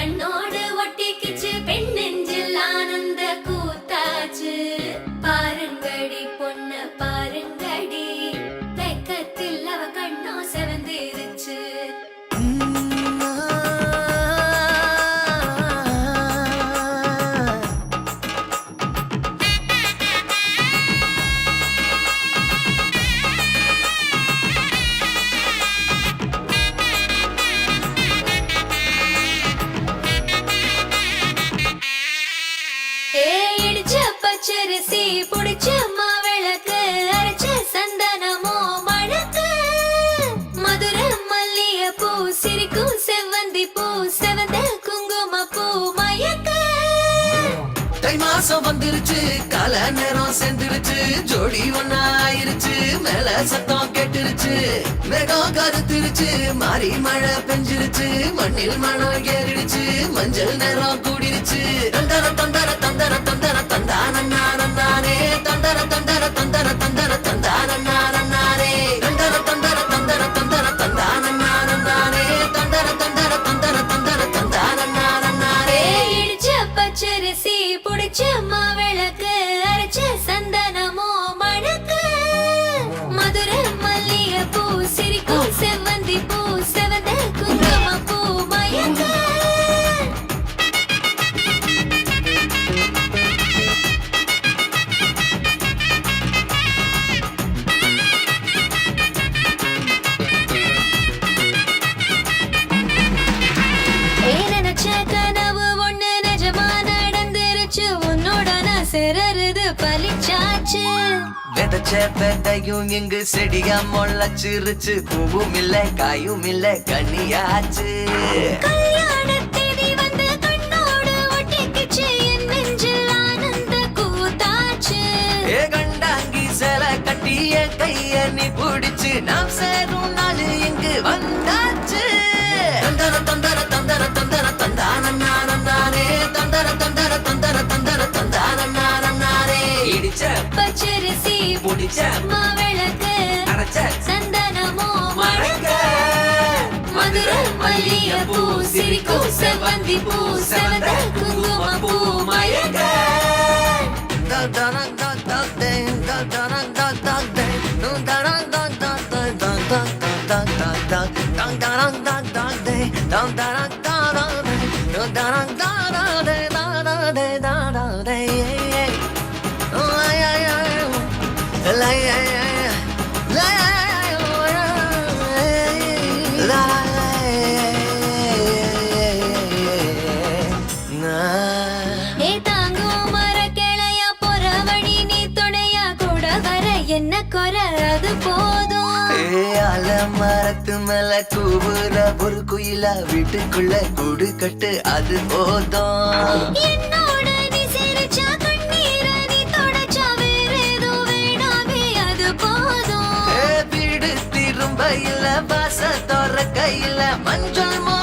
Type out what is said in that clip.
I know பச்சரிசி புடிச்ச மாசம் வந்துருச்சு கல நேரம் சேர்ந்துருச்சு ஜோடி ஒன்னா ஆயிருச்சு மேல சத்தம் கெட்டுருச்சு மேகம் கருத்துருச்சு மாறி மழை பெஞ்சிருச்சு மண்ணில் மணம் ஏறிடுச்சு மஞ்சள் நேரம் கூடிருச்சு. தந்தர தந்தர தந்தர தந்தர தந்தானே பலிச்சாச்சு விதைச்ச விதையும் இங்கு செடியா முளைச்சிருச்சு. பூவும் இல்ல காயும் இல்ல கனியாச்சு. வந்து கைய நீ பிடிச்சு. நாம் சேரும் நாள் இங்கு வந்தாச்சு அரைச்ச சந்தனமோ மதுர மல்லிய பூ சிரிக்கும் செவ்வந்தி பூ செவந்த குங்கும பூ மயக்க ஏ என்ன குறை? அது போதும். மரத்து மேல கூவுற ஒரு குயிலா வீட்டுக்குள்ள கூடு கட்டு அது போதும். போதும் தோற கையில மஞ்சள் மோ